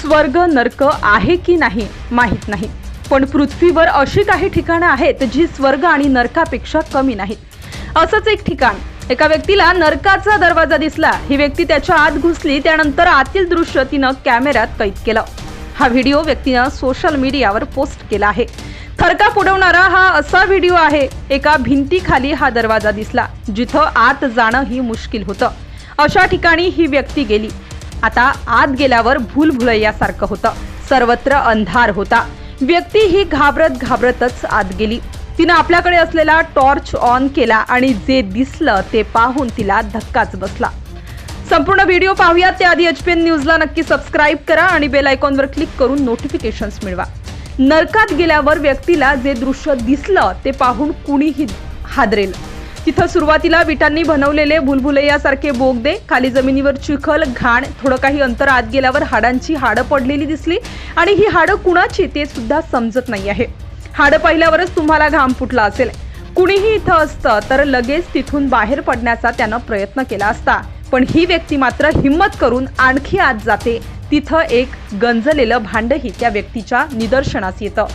स्वर्ग नर्क आहे की नाही माहीत नाही. पण पृथ्वीवर अशी काही ठिकाणं आहेत जी स्वर्ग आणि नरकापेक्षा कमी नाहीत. असंच एक ठिकाण एका व्यक्तीला नरकाचा दरवाजा दिसला. ही व्यक्ती त्याच्या आत घुसली त्यानंतर आतील दृश्य तिनं कॅमेऱ्यात कैद केलं. हा व्हिडिओ व्यक्तीनं सोशल मीडियावर पोस्ट केला आहे. थरका पुडवणारा हा असा व्हिडिओ आहे एका भिंतीखाली हा दरवाजा दिसला जिथं आत जाणं ही मुश्किल होतं. अशा ठिकाणी ही व्यक्ती गेली. आता आत गेल्यावर भूलभुलैयासारखं होतं. सर्वत्र अंधार होता. व्यक्ती ही घाबरत घाबरतच आत गेली. तिनं आपल्याकडे असलेला टॉर्च ऑन केला आणि जे दिसलं ते पाहून तिला धक्काच बसला. संपूर्ण व्हिडिओ पाहूयात. त्याआधी एच पी एन न्यूजला नक्की सबस्क्राईब करा आणि बेल आयकॉनवर क्लिक करून नोटिफिकेशन्स मिळवा. नरकात गेल्यावर व्यक्तीला जे दृश्य दिसलं ते पाहून कुणीही हादरेल. तिथं सुरुवातीला विटांनी बनवलेले भुलभुलैयासारखे बोगदे खाली जमिनीवर चिखल घाण थोडं काही अंतर आत गेल्यावर हाडांची हाडं पडलेली दिसली आणि ही हाडं कुणाची ते सुद्धा समजत नाही आहे. हाडं पाहिल्यावरच तुम्हाला घाम फुटला असेल. कुणीही इथं असतं तर लगेच तिथून बाहेर पडण्याचा त्यानं प्रयत्न केला असता. पण ही व्यक्ती मात्र हिंमत करून आणखी आत जाते. तिथं एक गंजलेलं भांडही त्या व्यक्तीच्या निदर्शनास येतं.